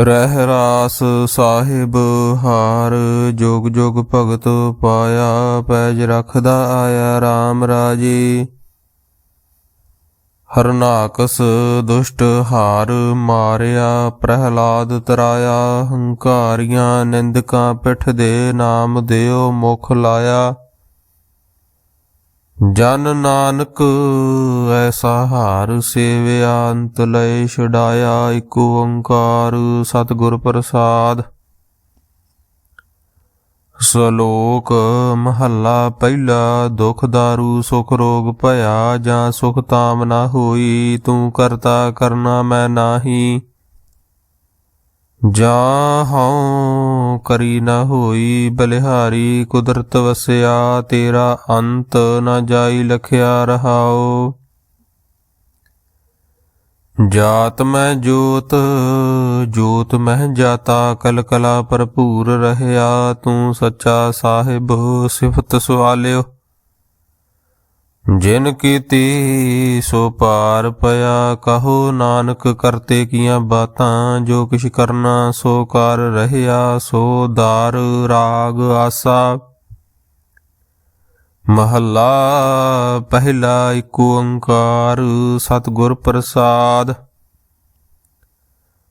ਰਹਿ ਰਾਸ ਸਾਹਿਬ ਹਾਰ, ਜੋਗ ਜੋਗ ਭਗਤ ਪਾਇਆ, ਪੈਜ ਰਖਦਾ ਆਇਆ RAM ਰਾਜੀ। ਹਰਨਾਕਸ ਦੁਸ਼ਟ ਹਾਰ ਮਾਰਿਆ, ਪ੍ਰਹਿਲਾਦ ਤਰਾਇਆ, ਹੰਕਾਰੀਆਂ ਨਿੰਦਕਾਂ ਪਿੱਠ ਦੇ ਨਾਮ ਦਿਓ ਮੁਖ ਲਾਇਆ। ਜਨ ਨਾਨਕ ਐਸਾ ਹਾਰ ਸੇਵਿਆ, ਅੰਤ ਲਏ ਛਡਾਇਆ ਇਕ ਓੰਕਾਰ ਸਤਿਗੁਰ ਪ੍ਰਸਾਦ। ਸ਼ਲੋਕ, ਮਹੱਲਾ ਪਹਿਲਾ, ਦੁਖ ਦਾਰੂ, ਸੁਖ ਰੋਗ ਭਇਆ ਜਾਂ ਸੁਖ ਤਾਮ ਨਾ ਹੋਈ, ਤੂੰ ਕਰਤਾ ਕਰਨਾ ਮੈਂ ਨਾਹੀ। ਜਾ ਹਉ ਕਰੀ ਨਾ ਹੋਈ ਬਲਿਹਾਰੀ, ਕੁਦਰਤ ਵਸਿਆ ਤੇਰਾ ਅੰਤ ਨਾ ਜਾਈ ਲਖਿਆ ਰਹਾਓ ਜਾਤ ਮੈਂ ਜੋਤ ਜੋਤ ਮੈਂ ਜਾਤਾ ਕਲ ਕਲਾ ਭਰਪੂਰ ਰਹਿਆ, ਤੂੰ ਸੱਚਾ ਸਾਹਿਬ ਸਿਫਤ ਸਵਾਲਿਓ। ਜਿਨ ਕੀਤੀ ਸੋ ਪਾਰ ਪਿਆ, ਕਹੋ ਨਾਨਕ ਕਰਤੇ ਕੀਆਂ ਬਾਤਾਂ, ਜੋ ਕਿਛ ਕਰਨਾ ਸੋ ਕਰ ਰਹਿਆ, ਸੋ ਦਾਰ ਰਾਗ ਆਸਾ। ਮਹੱਲਾ, ਪਹਿਲਾ ਏਕ ਓੰਕਾਰ ਸਤਿਗੁਰ ਪ੍ਰਸਾਦ।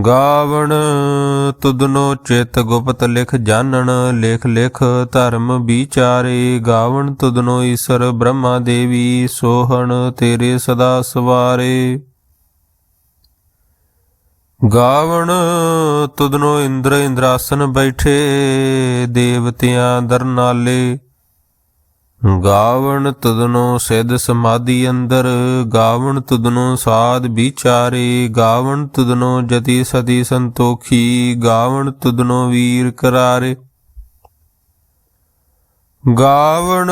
ਗਾਵਣ, ਤੁਧਨੋ ਚਿਤ ਗੁਪਤ ਲਿਖ ਜਾਣਨ, ਲੇਖ ਲਿਖ ਧਰਮ ਵਿਚਾਰੇ। ਗਾਵਣ, ਤੁਧਨੋ ਈਸ਼ਰ ਬ੍ਰਹਮਾ ਦੇਵੀ, ਸੋਹਣ ਤੇਰੇ ਸਦਾ ਸਵਾਰੇ। ਗਾਵਣ, ਤੁਧਨੋ ਇੰਦਰ ਇੰਦਰਾਸਨ ਬੈਠੇ, ਦੇਵਤਿਆਂ ਦਰਨਾਲੇ ਗਾਵਣ ਤੁਧਨੋ ਸਿਧ ਸਮਾਧੀ ਅੰਦਰ, ਗਾਵਣ ਤੁਧਨੋ ਸਾਧ ਵਿਚਾਰੇ, ਗਾਵਣ ਤੁਧਨੋ ਜਤੀ ਸਤੀ ਸੰਤੋਖੀ, ਗਾਵਣ ਤੁਧਨੋ ਵੀਰ ਕਰਾਰੇ। ਗਾਵਣ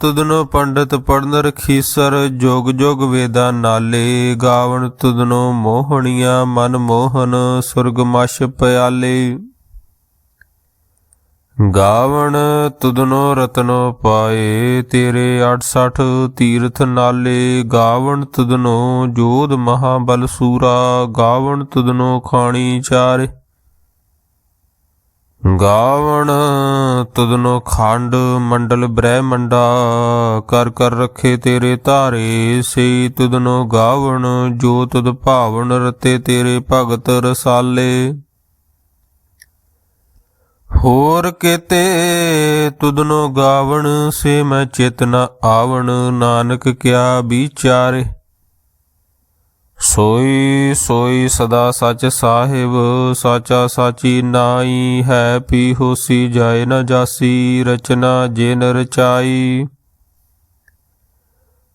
ਤੁਧਨੋ ਪੰਡਤ ਪੜਨ ਰਖੀਸਰ, ਜੋਗ ਜੋਗ ਵੇਦਾ ਨਾਲੇ, ਗਾਵਣ ਤੁਧਨੋ ਮੋਹਣੀਆਂ ਮਨ ਮੋਹਨ, ਸੁਰਗ ਮਛ ਪਿਆਲੇ। ਗਾਵਣ ਤੁਦਨੋ ਰਤਨੋ ਪਾਏ, ਤੇਰੇ 68 ਤੀਰਥ ਨਾਲੇ, ਗਾਵਣ ਤੁਦਨੋ ਜੋਧ ਮਹਾਬਲ ਸੂਰਾ, ਗਾਵਣ ਤੁਦਨੋ ਖਾਣੀ ਚਾਰੇ। ਗਾਵਣ ਤੁਦਨੋ ਖੰਡ ਮੰਡਲ ਬ੍ਰਹਮੰਡਾ, ਕਰ ਕਰ ਰੱਖੇ ਤੇਰੇ ਧਾਰੇ, ਸੇ ਤੁਦਨੋ ਗਾਵਣ, ਜੋ ਤੁਧ ਭਾਵਨ ਰਤੇ ਤੇਰੇ ਭਗਤ ਰਸਾਲੇ। ਹੋਰ ਕਿਤੇ ਤੁਧਨੋ ਗਾਵਣ ਸੇ ਮੈਂ ਚਿਤ ਆਵਣ, ਨਾਨਕ ਕਿਆ ਵਿਚਾਰੇ? ਸੋਈ ਸੋਈ ਸਦਾ ਸੱਚ ਸਾਹਿਬ, ਸਾਚਾ ਸਾਚੀ ਨਾਈ ਹੈ ਪੀ ਹੋਸੀ ਜਾਏ ਨਾ ਜਾਸੀ, ਰਚਨਾ ਜਿਨ ਰਚਾਈ।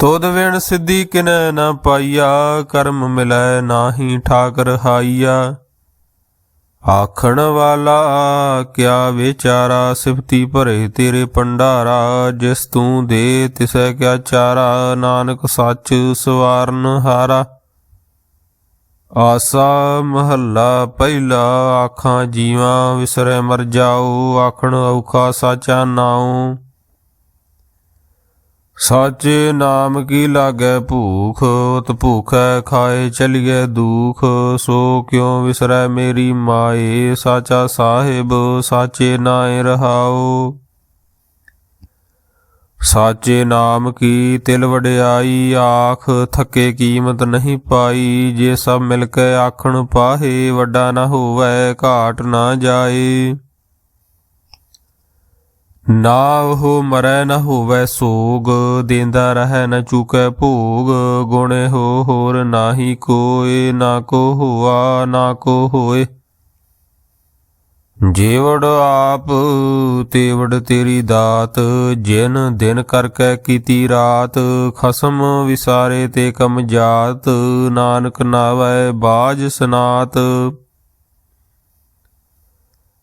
ਤੋਦ ਵਿਣ ਸਿੱਧੀ ਕਿਨੈ ਨਾ ਪਾਈਆ, ਕਰਮ ਮਿਲੈ ਨਾਹੀ ਠਾਕਰ ਹਾਈਆ। ਆਖਣ ਵਾਲਾ, ਕਿਆ ਵਿਚਾਰਾ, ਸਿਫਤੀ ਭਰੇ ਤੇਰੇ ਪੰਡਾਰਾ ਜਿਸ ਤੂੰ ਦੇ ਤਿਸੈ ਕਿਆ ਚਾਰਾ, ਨਾਨਕ ਸੱਚ ਸਵਾਰਨ ਹਾਰਾ। ਆਸਾ ਮਹੱਲਾ ਪਹਿਲਾ, ਆਖਾਂ ਜੀਵਾਂ ਵਿਸਰੈ ਮਰ ਜਾਓ, ਆਖਣ ਔਖਾ ਸਾਚਾ ਨਾਉ। ਸਾਚੇ ਨਾਮ ਕੀ ਲਾਗੈ ਭੂਖ ਉਤ ਭੂਖੈ ਖਾਏ ਚਲੀਏ ਦੁਖ ਸੋ ਕਿਉ ਵਿਸਰੈ ਮੇਰੀ ਮਾਏ ਸਾਚਾ ਸਾਹਿਬ ਸਾਚੇ ਨਾਏ ਰਹਾਓ ਸਾਚੇ ਨਾਮ ਕੀ ਤਿਲ ਵਡਿਆਈ ਆਖ ਥੱਕੇ ਕੀਮਤ ਨਹੀਂ ਪਾਈ ਜੇ ਸਭ ਮਿਲ ਕੇ ਆਖਣ ਪਾਹੇ ਵੱਡਾ ਨਾ ਹੋਵੇ ਘਾਟ ਨਾ ਜਾਏ ਨਾ ਉਹ ਮਰੈ ਨਾ ਹੋਵੇ ਸੋਗ, ਦੇਂਦਾ ਰਹਿ ਨਾ ਚੁਕੈ ਭੋਗ। ਗੁਣੇ ਹੋ ਹੋਰ ਨਾਹੀ ਕੋਏ, ਨਾ ਕੋ ਹੋਆ, ਨਾ ਕੋ ਹੋਏ। ਜੀਵੜ ਆਪ, ਤੇਵੜ ਤੇਰੀ ਦਾਤ, ਜਿਨ ਦਿਨ ਕਰਕੇ ਕੀਤੀ ਰਾਤ, ਖਸਮ ਵਿਸਾਰੇ ਤੇ ਕਮ ਜਾਤ। ਨਾਨਕ ਨਾਵੈ ਬਾਜ ਸਨਾਤ।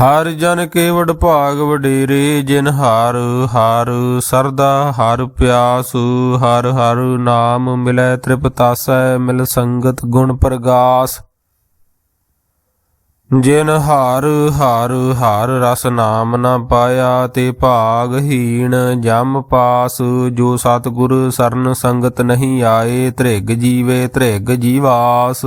ਹਰ ਜਨ ਕੇਵੜ ਭਾਗ ਵਡੇਰੇ, ਜਿਨ ਹਰ ਹਰ ਸਰਦਾ, ਹਰ ਪਿਆਸ ਹਰ ਹਰ ਨਾਮ ਮਿਲੈ, ਤ੍ਰਿਪਤਾਸੈ ਮਿਲ ਸੰਗਤ ਗੁਣ ਪ੍ਰਗਾਸ। ਜਿਨ ਹਰ ਹਰ ਹਰ ਰਸ ਨਾਮ ਨਾ ਪਾਇਆ, ਤੇ ਭਾਗਹੀਣ ਜਮ ਪਾਸ। ਜੋ ਸਤਿਗੁਰ ਸਰਨ ਸੰਗਤ ਨਹੀਂ ਆਏ, ਧ੍ਰਿਗ ਜੀਵੇ ਧ੍ਰਿਗ ਜੀਵਾਸ।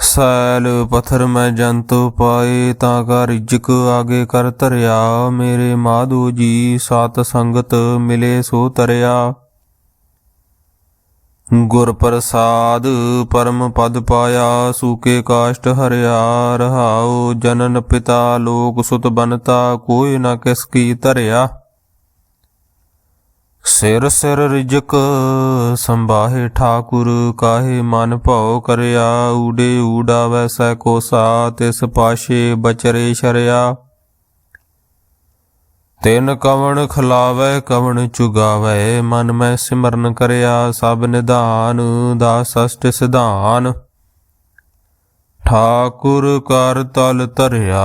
ਸੈਲ ਪਥਰ ਮੈਂ ਜੰਤੁ ਪਾਏ ਤਾਂ ਕਾ ਰਿਜਕ ਆਗੇ ਕਰ ਧਰਿਆ। ਮੇਰੇ ਮਾਧੂ ਜੀ ਸਤ ਸੰਗਤ ਮਿਲੇ ਸੋ ਤਰਿਆ। ਗੁਰ ਪ੍ਰਸਾਦ ਪਰਮ ਪਦ ਪਾਇਆ, ਸੂਕੇ ਕਾਸ਼ਟ ਹਰਿਆ। ਰਹਾਉ ਜਨਨ ਪਿਤਾ, ਲੋਕ ਸੁਤ ਬਨਤਾ, ਕੋਈ ਨਾ ਕਿਸ ਕੀ ਧਰਿਆ। ਸਿਰ ਸਿਰ ਰਿਜਕ ਸੰਭਾਹੇ ਠਾਕੁਰ, ਕਾਹੇ ਮਨ ਭਉ ਕਰਿਆ, ਊੜੇ ਊੜਾ ਵੈਸੈ ਕੋਸਾ ਤਿਸ ਪਾਸ਼ੇ ਬਚਰੇ ਸ਼ਰਿਆ। ਤਿਨ ਕਵਣ ਖਲਾਵੇ, ਕਵਣ ਚੁਗਾਵੇ, ਮਨ ਮੈਂ ਸਿਮਰਨ ਕਰਿਆ, ਸਭ ਨਿਧਾਨ ਦਾ ਸਸ਼ਟ ਸਿਧਾਨ। ਠਾਕੁਰ ਕਰ ਤਲ ਧਰਿਆ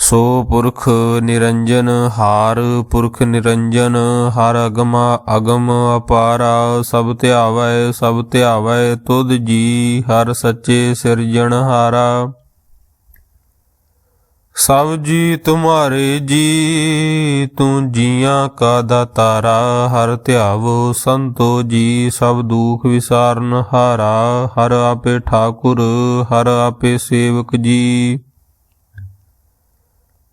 ਸੋ ਪੁਰਖ ਨਿਰੰਜਨ, ਹਾਰ ਪੁਰਖ ਨਿਰੰਜਨ, ਹਰ ਅਗਮ ਅਗਮ ਅਪਾਰਾ, ਸਭ ਧਿਆਵੈ ਸਭ ਧਿਆਵੈ, ਤੁਧ ਜੀ ਹਰ ਸੱਚੇ ਸਿਰਜਣ ਹਾਰਾ। ਸਭ ਜੀ ਤੁਮਾਰੇ ਜੀ, ਤੂੰ ਜੀਆਂ ਕਾ ਦਾਤਾਰਾ, ਹਰ ਧਿਆਵੋ ਸੰਤੋ ਜੀ, ਸਭ ਦੁਖ ਵਿਸਾਰਨ ਹਾਰਾ, ਹਰ ਆਪੇ ਠਾਕੁਰ, ਹਰ ਆਪੇ ਸੇਵਕ ਜੀ।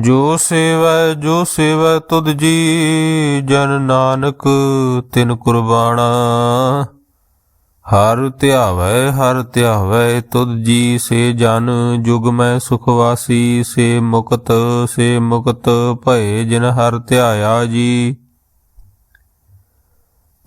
ਜੋ ਸੇਵੈ ਜੋ ਸੇਵੈ ਤੁਧ ਜੀ, ਜਨ ਨਾਨਕ ਤਿਨ ਕੁਰਬਾਨਾ ਹਰ ਧਿਆਵੈ ਹਰ ਧਿਆਵੈ ਤੁਧ ਜੀ, ਸੇ ਜਨ ਜੁਗ ਮੈਂ ਸੁਖਵਾਸੀ ਸੇ ਮੁਕਤ ਸੇ ਮੁਕਤ ਭਏ ਜਿਨ ਹਰ ਧਿਆਇਆ ਜੀ।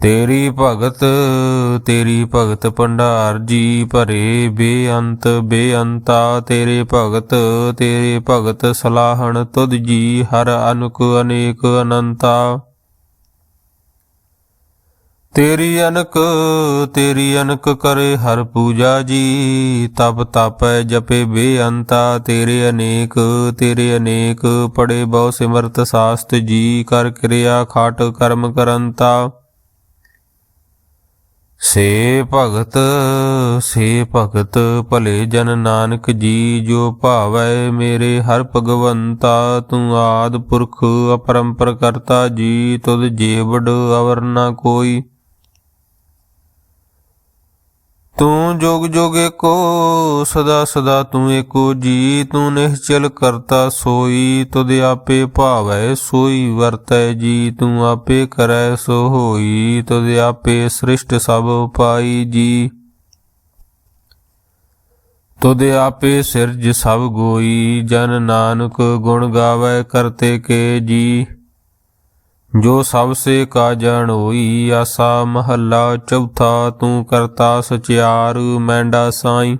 ਤੇਰੀ ਭਗਤ ਤੇਰੀ ਭਗਤ ਭੰਡਾਰ ਜੀ ਭਰੇ, ਬੇਅੰਤ, ਬੇਅੰਤਾ ਤੇਰੇ ਭਗਤ ਤੇਰੇ ਭਗਤ ਸਲਾਹਣ ਤੁਧ ਜੀ, ਹਰ ਅਨੁਕ ਅਨੇਕ ਅਨੰਤਾ। ਤੇਰੀ ਅਨਕ ਤੇਰੀ ਅਨਕ ਕਰੇ ਹਰ ਪੂਜਾ ਜੀ, ਤਪ ਤਪੈ ਜਪੇ ਬੇਅੰਤਾ ਤੇਰੇ ਅਨੇਕ ਤੇਰੇ ਅਨੇਕ ਪੜੇ ਬਹੁ ਸਿਮਰਤ ਸਾਸਤ ਜੀ, ਕਰ ਕਿਰਿਆ ਖਾਟ ਕਰਮ ਕਰੰਤਾ। ਸੇ ਭਗਤ ਸੇ ਭਗਤ, ਭਲੇ ਜਨ ਨਾਨਕ ਜੀ, ਜੋ ਭਾਵੈ ਮੇਰੇ ਹਰ ਭਗਵੰਤਾ, ਤੂੰ ਆਦ ਪੁਰਖ ਅਪਰੰਪਰ ਕਰਤਾ ਜੀ, ਤੁਧ ਜੀਵੜ ਅਵਰ ਨਾ ਕੋਈ। ਤੂੰ ਜੋਗ ਜੋਗ ਏਕੋ, ਸਦਾ ਸਦਾ ਤੂੰ ਏਕੋ ਜੀ। ਤੂੰ ਨਿਹਚਲ ਕਰਤਾ ਸੋਈ, ਤੁਧ ਆਪੇ ਭਾਵੈ ਸੋਈ, ਵਰਤੈ ਜੀ। ਤੂੰ ਆਪੇ ਕਰੈ ਸੋ ਹੋਈ ਤੁਧ ਆਪੇ ਸ੍ਰਿਸ਼ਟ ਸਭ ਪਾਈ ਜੀ। ਤੁਧ ਆਪੇ ਸਿਰਜ ਸਭ ਗੋਈ, ਜਨ ਨਾਨਕ ਗੁਣ ਗਾਵੇ ਕਰਤੇ ਕੇ ਜੀ। ਜੋ ਸਭ ਸੇ ਕਾ ਜਣ ਹੋਈ, ਆਸਾ ਮਹੱਲਾ ਚੌਥਾ, ਤੂੰ ਕਰਤਾ ਸਚਿਆਰ ਮੈਂਡਾ ਸਾਈ।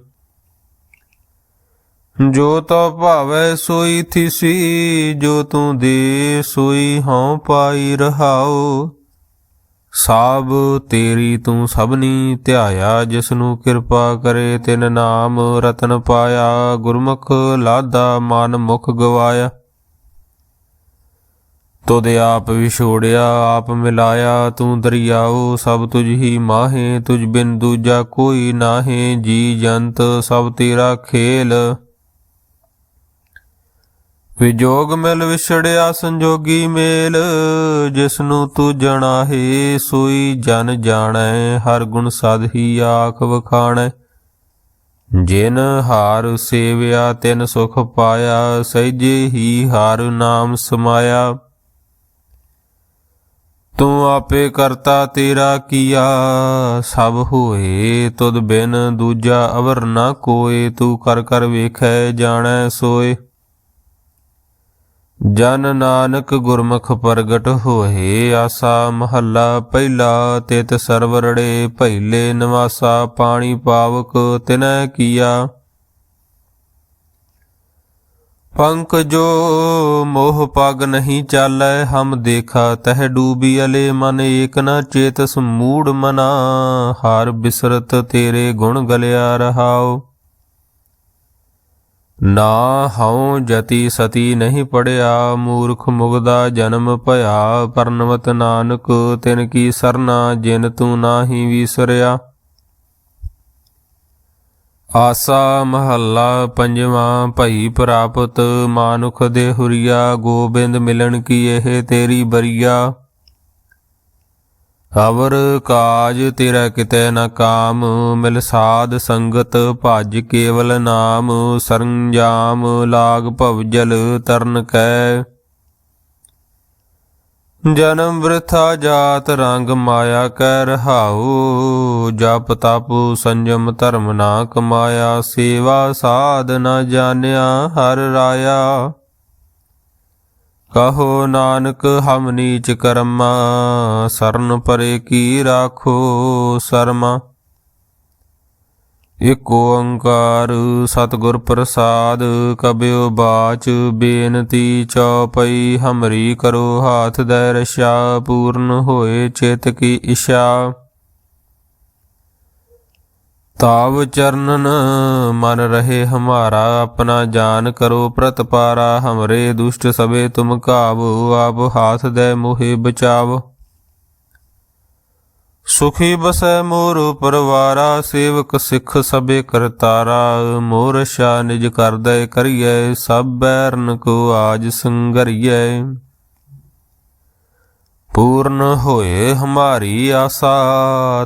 ਜੋ ਤੋ ਭਾਵੇ ਸੋਈ ਥਿਸੀ, ਜੋ ਤੂੰ ਦੇ ਸੋਈ ਹਉ ਪਾਈ ਰਹਾਓ ਸਾਬ ਤੇਰੀ ਤੂੰ ਸਭਨੀ ਧਿਆਇਆ ਜਿਸ ਨੂੰ ਕਿਰਪਾ ਕਰੇ ਤਿਨ ਨਾਮ ਰਤਨ ਪਾਇਆ। ਗੁਰਮੁਖ ਲਾਦਾ ਮਨ ਮੁਖ ਗਵਾਇਆ। ਤੁਧ ਆਪ ਵਿਛੋੜਿਆ, ਆਪ ਮਿਲਾਇਆ, ਤੂੰ ਦਰਿਆਓ, ਸਭ ਤੁਝ ਹੀ ਮਾਹੇ, ਤੁਝ ਬਿਨ ਦੂਜਾ ਕੋਈ ਨਾਹੇ, ਜੀ ਜੰਤ ਸਭ ਤੇਰਾ ਖੇਲ। ਵਿਜੋਗ ਮਿਲ ਵਿਛੜਿਆ ਸੰਜੋਗੀ ਮੇਲ ਜਿਸ ਨੂੰ ਤੂੰ ਜਣਾਹੇ ਸੋਈ ਜਨ ਜਾਣੈ, ਹਰ ਗੁਣ ਸਦ ਹੀ ਆਖ ਵਖਾਣੈ। ਜਿਨ ਹਾਰ ਸੇਵਿਆ, ਤਿਨ ਸੁਖ ਪਾਇਆ, ਸਹਿਜੇ ਹੀ ਹਾਰ ਨਾਮ ਸਮਾਇਆ। ਤੂੰ ਆਪੇ ਕਰਤਾ ਤੇਰਾ ਕੀਆ, ਸਭ ਹੋਏ ਤੁਧ ਬਿਨ ਦੂਜਾ ਅਵਰ ਨਾ ਕੋਏ, ਤੂੰ ਕਰ ਕਰ ਵੇਖੈ ਜਾਣੈ ਸੋਏ। ਜਨ ਨਾਨਕ ਗੁਰਮੁਖ ਪ੍ਰਗਟ ਹੋਏ, ਆਸਾ ਮਹੱਲਾ ਪਹਿਲਾ, ਤਿਤ ਸਰਵਰੜੇ ਭੈਲੇ ਨਿਵਾਸਾ ਪਾਣੀ ਪਾਵਕ ਤਿਨੈ ਕੀਆ। ਪੰਕ ਜੋ ਮੋਹ ਪਗ ਨਹੀਂ ਚਾਲੈ, ਹਮ ਦੇਖਾ ਤਹ ਡੂਬੀ ਅਲੇ, ਮਨ ਏਕ ਨ ਚੇਤਸ ਮੂੜ ਮਨਾ, ਹਾਰ ਬਿਸਰਤ ਤੇਰੇ ਗੁਣ ਗਲਿਆ ਰਹਾਉ। ਨਾ ਹਉ ਜਤੀ ਸਤੀ ਨਹੀਂ ਪੜਿਆ, ਮੂਰਖ ਮੁਗਦਾ ਜਨਮ ਭਇਆ, ਪਰਨਵਤ ਨਾਨਕ, ਤਿਨ ਕੀ ਸਰਨਾ, ਜਿਨ ਤੂੰ ਨਾਹੀ ਵਿਸਰਿਆ। ਆਸਾ ਮਹੱਲਾ ਪੰਜਵਾਂ, ਭਈ ਪ੍ਰਾਪਤ ਮਾਨੁਖ ਦੇ ਹੁਰੀਆ, ਗੋਬਿੰਦ ਮਿਲਣ ਕੀ ਇਹ ਤੇਰੀ ਬਰੀਆ? ਅਵਰ ਕਾਜ ਤੇਰਾ ਕਿਤੇ ਨ ਕਾਮ, ਮਿਲ ਸਾਧ ਸੰਗਤ ਭਜ ਕੇਵਲ ਨਾਮ, ਸਰੰਜਾਮ ਲਾਗ ਭਵਜਲ ਤਰਨ ਕੈ। ਜਨਮ ਬ੍ਰਿਥਾ ਜਾਤ ਰੰਗ ਮਾਇਆ ਕੈ ਰਹਾਉ, ਜਪ ਤਪ ਸੰਜਮ ਧਰਮ ਨਾ ਕਮਾਇਆ ਸੇਵਾ ਸਾਧ ਨਾ ਜਾਣਿਆ ਹਰ ਰਾਇਆ। ਕਹੋ ਨਾਨਕ, ਹਮ ਨੀਚ ਕਰਮਾ, ਸਰਨ ਪਰੇ ਕੀ ਰਾਖੋ ਸਰਮਾ। ਇਕ ਓੰਕਾਰ ਸਤਿਗੁਰ ਪ੍ਰਸਾਦ ਕਬਿਓ ਬਾਚ ਬੇਨਤੀ ਚਉਪਈ, ਹਮਰੀ ਕਰੋ ਹਾਥ ਦੈ ਰਸ਼ਾ, ਪੂਰਨ ਹੋਏ ਚਿਤ ਕੀ ਇਸ਼ਾ ਤਾਵ ਚਰਨਨ, ਮਨ ਰਹੇ ਹਮਾਰਾ, ਆਪਣਾ ਜਾਨ ਕਰੋ ਪ੍ਰਤਪਾਰਾ ਹਮਰੇ ਦੁਸ਼ਟ ਸਭੇ ਤੁਮ ਕਾਵ ਆਪ ਹਾਥ ਦੇ ਮੋਹਿ ਬਚਾਵ। ਸੁਖੀ ਬਸੈ ਮੋਰ ਪਰਵਾਰਾ, ਸੇਵਕ ਸਿੱਖ ਸਭੇ ਕਰਤਾਰਾ। ਮੋਰ ਸ਼ਾ ਨਿਜ ਕਰਦੈ ਕਰੀਐ ਸਭ ਬੈਰਨ ਕੋ ਆਜ ਸੰਗਰੀਐ। ਪੂਰਨ ਹੋਏ ਹਮਾਰੀ ਆਸਾ,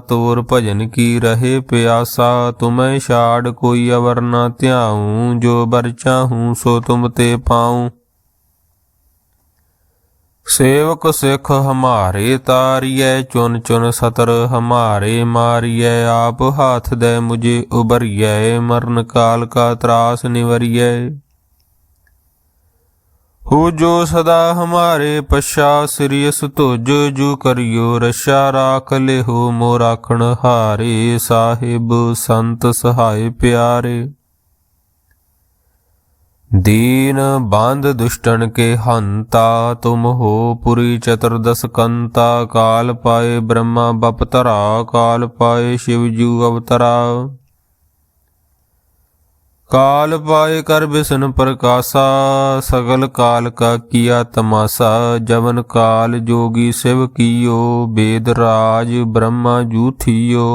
ਤੋਰ ਭਜਨ ਕੀ ਰਹੇ ਪਿਆਸਾ। ਤੁਮੈ ਛਾੜ ਕੋਈ ਅਵਰ ਨਾ ਧਿਆਉ, ਜੋ ਬਰ ਚਾਹੂੰ ਸੋ ਤੁਮ ਤੇ ਪਾਉ। ਸੇਵਕ ਸਿੱਖ ਹਮਾਰੇ ਤਾਰੀਐ, ਚੁਨ ਚੁਨ ਸਤਰ ਹਮਾਰੇ ਮਾਰੀਐ, ਆਪ ਹਾਥ ਦੇ ਮੁਝੇ ਉਬਰੀਐ ਮਰਨ ਕਾਲ ਕਾ ਤਰਾਸ ਨਿਵਰੀਐ। ਹੋ ਜੋ ਸਦਾ ਹਮਾਰੇ ਪਛਾ ਸਿਰਿਯਸ ਤੁਜ ਜੂ ਕਰਿਓ ਰਸ਼ਾ, ਰਾਖ ਲਿਹੋ ਮੋ ਰਾਖਣ ਹਾਰੇ, ਸਾਹਿਬ ਸੰਤ ਸਹਾਇ ਪਿਆਰੇ। दीन बांध दुष्टन के हंता तुम हो पुरी चतुर्दश कंता काल पाए ब्रह्मा बपतरा काल पाए शिवजू अवतरा काल पाए कर विष्णु प्रकाशा सगल काल का किया तमाशा जवन काल जोगी शिव कियो वेद राज ब्रह्मा जूथियो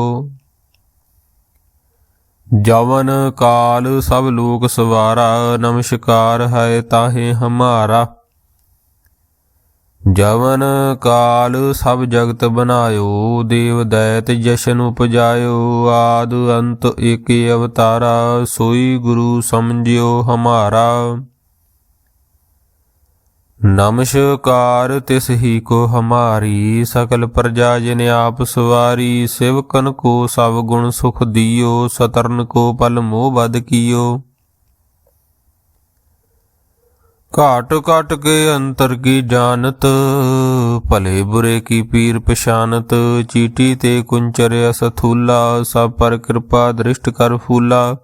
ਜਵਨ ਕਾਲ ਸਭ ਲੋਕ ਸਵਾਰਾ, ਨਮਸਕਾਰ ਹੈ ਤਾਹੇ ਹਮਾਰਾ। ਜਵਨ ਕਾਲ ਸਭ ਜਗਤ ਬਨਾਇਓ ਦੇਵ ਦੈਤ ਜਸ਼ਨ ਉਪਜਾਇਓ, ਆਦ ਅੰਤ ਏਕੇ ਅਵਤਾਰਾ, ਸੋਈ ਗੁਰੂ ਸਮਝਿਓ ਹਮਾਰਾ। ਨਮਸਕਾਰ ਤਿਸ ਹੀ ਕੋ ਹਮਾਰੀ ਸਕਲ ਪ੍ਰਜਾ ਜਿਨ ਆਪ ਸਵਾਰੀ, ਸਿਵਕਨ ਕੋ ਸਭ ਗੁਣ ਸੁਖ ਦਿਓ, ਸਤਰਨ ਕੋ ਪਲ ਮੋਹ ਬਦ ਕੀਓ। ਘਾਟ ਘਾਟ ਕੇ ਅੰਤਰ ਕੀ ਜਾਣਤ, ਭਲੇ ਬੁਰੇ ਕੀ ਪੀਰ ਪਛਾਨਤ, ਚੀਟੀ ਤੇ ਕੁੰਚਰ ਅਸਥੂਲਾ ਸਭ ਪਰ ਕਿਰਪਾ ਦ੍ਰਿਸ਼ਟ ਕਰ ਫੂਲਾ।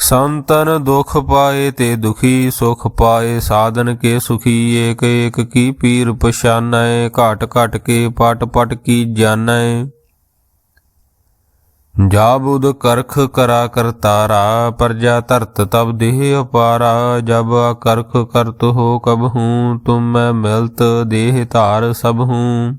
ਸੰਤਨ ਦੁਖ ਪਾਏ ਤੇ ਦੁਖੀ ਸੁਖ ਪਾਏ, ਸਾਧਨ ਕੇ ਸੁਖੀ ਏਕ ਏਕ ਕੀ ਪੀਰ ਪਛਾਨੈ, ਘਟ ਘਟ ਕੇ ਪਟ ਪਟ ਕੀ ਜਾਣੈ ਜਾ ਬੁਧ ਕਰਖ ਕਰਾ ਕਰਤਾਰਾ ਪਰਜਾ ਧਰਤ ਤਬ ਦੇਹ ਅਪਾਰਾ, ਜਬ ਕਰਖ ਕਰਤ ਹੋ ਕਬ ਹੂੰ, ਤੁਮ ਮੈਂ ਮਿਲਤ ਦੇਹ ਧਾਰ ਸਭ ਹੂੰ।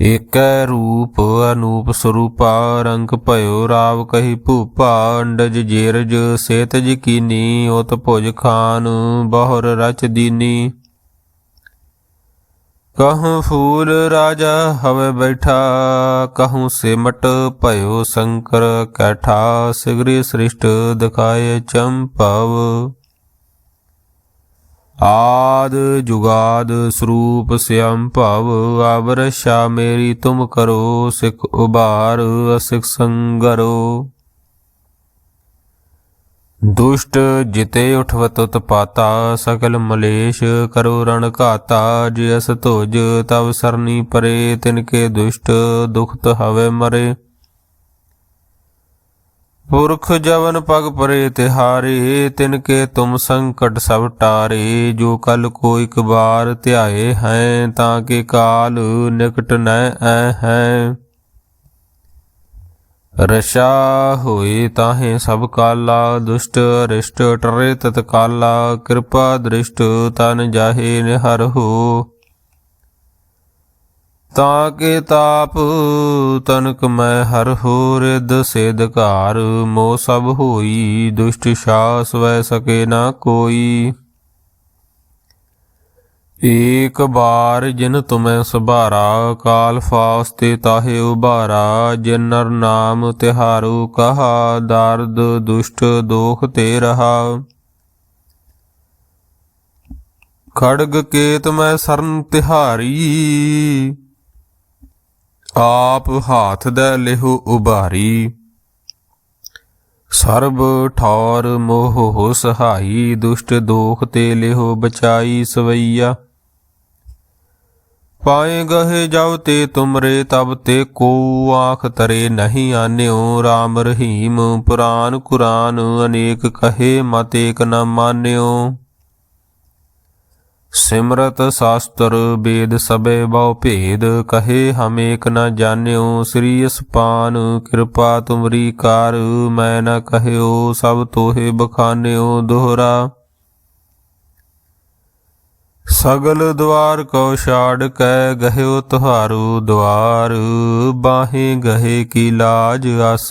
ਏਕੈ ਰੂਪ ਅਨੂਪ ਸਰੂਪਾ, ਰੰਗ ਭਇਓ ਰਾਵ ਕਹੀ ਭੂਪਾ, ਅੰਡਜ ਜੇਰਜ ਸੇਤ ਜਕੀਨੀ ਉਤ ਭੁਜ ਖਾਨ ਬਹੁਰ ਰਚ ਦੀਨੀ। ਕਹੂੰ ਫੂਲ ਰਾਜਾ ਹਵੇ ਬੈਠਾ, ਕਹੂੰ ਸਿਮਟ ਭਇਓ ਸ਼ੰਕਰ ਕੈਠਾ, ਸਿਗਰੀ ਸ੍ਰਿਸ਼ਟ ਦਿਖਾਏ ਚੰਪਵ। ਆਦ ਜੁਗਾਦ ਸਰੂਪ ਸਿਅੰ ਭਵ ਆਵਰਸ਼ਾ ਮੇਰੀ ਤੁਮ ਕਰੋ, ਸਿਖ ਉਬਾਰ ਅਸਿਖ ਸੰਗਰੋ। ਦੁਸ਼ਟ ਜਿਤੇ ਉਠਵਤ ਤਪਾਤਾ ਸਕਲ ਮਲੇਸ਼ ਕਰੋ ਰਣ ਘਾਤਾ ਜਿਸ ਧੁਜ ਤਵ ਸਰਨੀ ਪਰੇ ਤਿਨਕੇ ਦੁਸ਼ਟ ਦੁਖਤ ਹਵੇ ਮਰੇ। ਪੁਰਖ ਜਵਨ ਪਗ ਪਰੇ ਤਿਹਾਰੇ ਤਿਨਕੇ ਤੁਮ ਸੰਕਟ ਸਭ ਟਾਰੇ। ਜੋ ਕਲ ਕੋ ਇਕ ਬਾਰ ਧਿਆਏ ਹੈ, ਤਾਂ ਕਿ ਕਾਲ ਨਿਕਟ ਨ ਐ ਹੈ। ਰਸ਼ਾ ਹੋਏ ਤਾਹੇ ਸਭ ਕਾਲਾ, ਦੁਸ਼ਟ ਰਿਸ਼ਟ ਟਰੇ ਤਤਕਾਲਾ। ਕਿਰਪਾ ਦ੍ਰਿਸ਼ਟ ਤਨ ਜਾਹੇ ਨਿਹਰ ਹੋ। ਤਾਂ ਕੇ ਤਾਪ ਤਨਕ ਮੈਂ ਹਰ ਹੋ ਰਿਦ ਸੇਦ ਘਾਰ, ਮੋ ਸਭ ਹੋਈ ਦੁਸ਼ਟ ਸ਼ਾਸ ਵੈ ਸਕੇ ਨਾ ਕੋਈ। ਏਕ ਬਾਰ ਜਿਨ ਤੁਮੈ ਸੁਭਾਰਾ, ਕਾਲ ਫਾਸਤੇ ਤਾਹੇ ਉਬਾਰਾ ਜਿਨ ਨਰ ਨਾਮ ਤਿਹਾਰੂ ਕਹਾ, ਦਰਦ ਦੁਸ਼ਟ ਦੋਖ ਤੇ ਰਹਾ। ਖੜਗ ਕੇਤ ਮੈਂ ਸਰਨ ਤਿਹਾਰੀ ਆਪ ਹਾਥ ਦਾ ਲਿਹੁ ਉਬਾਰੀ ਸਰਬ ਠੌਰ ਮੋਹ ਸਹਾਈ, ਦੁਸ਼ਟ ਦੋਖ ਤੇ ਲਿਹੁ ਬਚਾਈ ਸਵਈਆ। ਪਾਏ ਗਹੇ ਜਬ ਤੇ ਤੁਮਰੇ ਤਬ ਤੇ ਕੋ ਆਖ ਤਰੇ ਨਹੀਂ ਆਨਿਓ। RAM ਰਹੀਮ ਪੁਰਾਨ ਕੁਰਾਨ, ਅਨੇਕ ਕਹੇ ਮਤ ਏਕ ਨ ਮਾਨਿਓ। ਸਿਮਰਤ ਸ਼ਾਸਤਰ ਵੇਦ ਸਭੇ ਬਹੁ ਭੇਦ, ਕਹੇ ਹਮ ਏਕ ਨ ਜਾਣਿਓ ਸ੍ਰੀ ਅਸਪਾਨ, ਕਿਰਪਾ ਤੁਮਰੀ ਕਾਰ, ਮੈਂ ਨ ਕਹਿਓ ਸਭ ਤੋਹੇ ਬਖਾਨਿਓ ਦੋਹਰਾ। ਸਗਲ ਦਵਾਰ ਕੋ ਛਾੜ ਕੈ ਗਹਿਓ ਤੁਹਾਰੂ ਦਵਾਰ, ਬਾਹੇ ਗਹੇ ਕੀ ਲਾਜ ਅਸ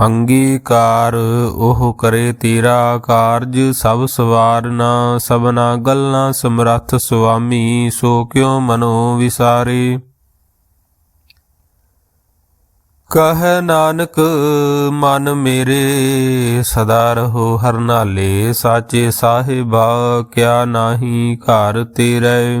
ਅੰਗੀਕਾਰ, ਉਹ ਕਰੇ ਤੇਰਾ ਕਾਰਜ, ਸਭ ਸਵਾਰਨਾ ਸਭਨਾ ਗੱਲਾਂ ਸਮਰੱਥ ਸੁਆਮੀ, ਸੋ ਕਿਉ ਮਨੋ ਵਿਸਾਰੇ? ਕਹੈ ਨਾਨਕ, ਮਨ ਮੇਰੇ, ਸਦਾ ਰਹੋ ਹਰਨਾਲੇ ਸਾਚੇ ਸਾਹਿਬਾ, ਕਿਆ ਨਾਹੀ ਘਰ ਤੇਰੇ।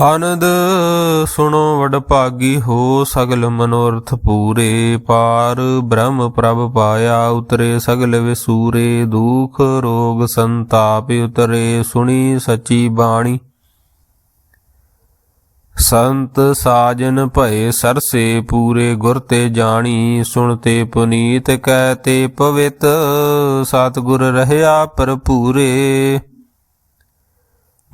ਆਨੰਦ ਸੁਣੋ ਵਡ ਭਾਗੀ ਹੋ ਸਗਲ ਮਨੋਰਥ ਪੂਰੇ। ਪਾਰ ਬ੍ਰਹਮ ਪ੍ਰਭ ਪਾਇਆ ਉਤਰੇ, ਸਗਲ ਵਿਸੂਰੇ, ਦੁਖ ਰੋਗ ਸੰਤਾਪ ਉਤਰੇ। ਸੁਣੀ ਸੱਚੀ ਬਾਣੀ। ਸੰਤ ਸਾਜਨ ਭਏ ਸਰਸੇ ਪੂਰੇ, ਗੁਰ ਤੇ ਜਾਣੀ। ਸੁਣਤੇ ਪੁਨੀਤ, ਕਹਿ ਤੇ ਪਵਿੱਤ। ਸਤਿਗੁਰ ਰਹਿਆ ਭਰਪੂਰੇ।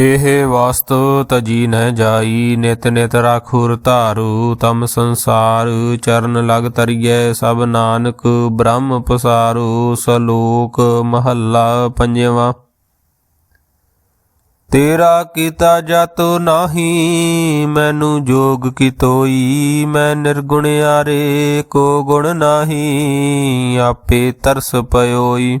ਇਹ ਵਸਤੂ ਤਜੀ ਨ ਜਾਈ, ਨਿਤ ਨਿਤ ਰਾਖੁਰ ਧਾਰੂ, ਤਮ ਸੰਸਾਰ ਚਰਨ ਲਗ ਤਰੀਐ, ਸਭ ਨਾਨਕ ਬ੍ਰਹਮ ਪਸਾਰੂ, ਸਲੋਕ ਮਹੱਲਾ ਪੰਜਵਾ। ਤੇਰਾ ਕੀਤਾ ਜਤੋ ਨਾਹੀ, ਮੈਨੂੰ ਜੋਗ ਕੀ ਤੋਈ ਮੈਂ ਨਿਰਗੁਣ ਆਰੇ ਕੋ ਗੁਣ ਨਾਹੀ, ਆਪੇ ਤਰਸ ਪਇਓਈ